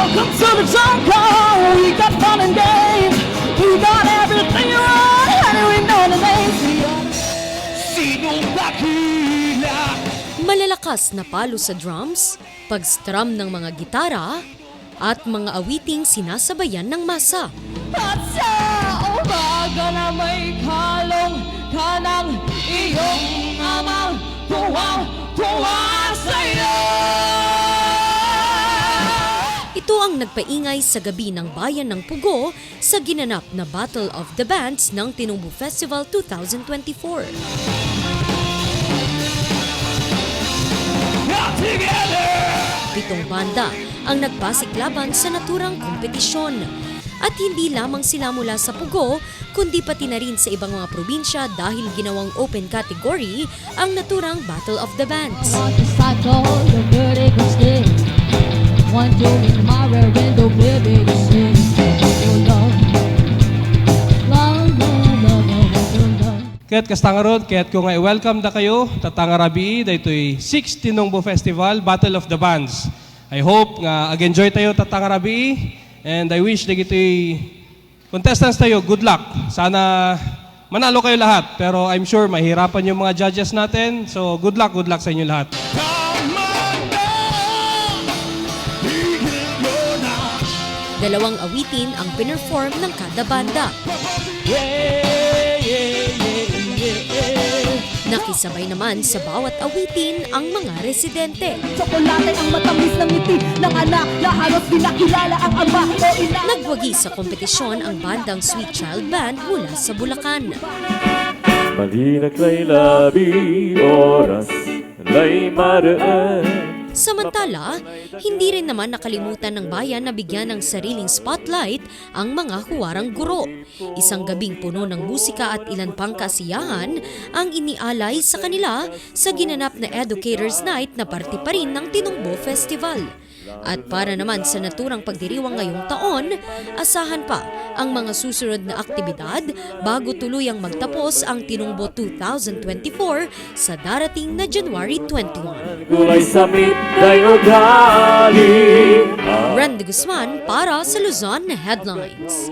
Welcome to the jungle. We got fun and games. We got everything you want, and we know the names. Sinong dakila? Malalakas na palo sa drums, pagstrum ng mga gitara, at mga awiting sinasabayan ng masa. At sa umaga na may kalong kanang iyong amang tuwang tuwa nagpaingay sa gabi ng Bayan ng Pugo sa ginanap na Battle of the Bands ng Tinumbu Festival 2024. Pitong banda ang nagpasiklaban sa naturang kompetisyon. At hindi lamang sila mula sa Pugo, kundi pati na rin sa ibang mga probinsya dahil ginawang open category ang naturang Battle of the Bands. Want to cycle the vertical stick. Kaya't kastangarod, kaya't ko nga i-welcome na kayo, tatangarabi, daytoy 6 Tinongbo Festival, Battle of the Bands. I hope nga ag-enjoy tayo tatangarabi, and I wish na ito'y contestants tayo, good luck. Sana manalo kayo lahat, pero I'm sure mahirapan yung mga judges natin, so good luck, good luck sa inyo lahat. Dalawang awitin ang pinerform ng kada banda. Nakisabay naman sa bawat awitin ang mga residente. Tsokolate ang matamis ng ngiti ng anak na halos pinakilala ang ama o ina. Nagwagi sa kompetisyon ang bandang Sweet Child Band mula sa Bulacan. Malinak lay labi oras lay maraan Samantala, hindi rin naman nakalimutan ng bayan na bigyan ng sariling spotlight ang mga huwarang guro. Isang gabing puno ng musika at ilan pang kasiyahan ang inialay sa kanila sa ginanap na Educators Night na parte pa rin ng Tinumbo Festival. At para naman sa naturang pagdiriwang ngayong taon, asahan pa ang mga susunod na aktibidad bago tuluyang magtapos ang Tinumbo 2024 sa darating na January 21. Gulay sa mitay ugali Randy Guzman para sa Luzon Headlines.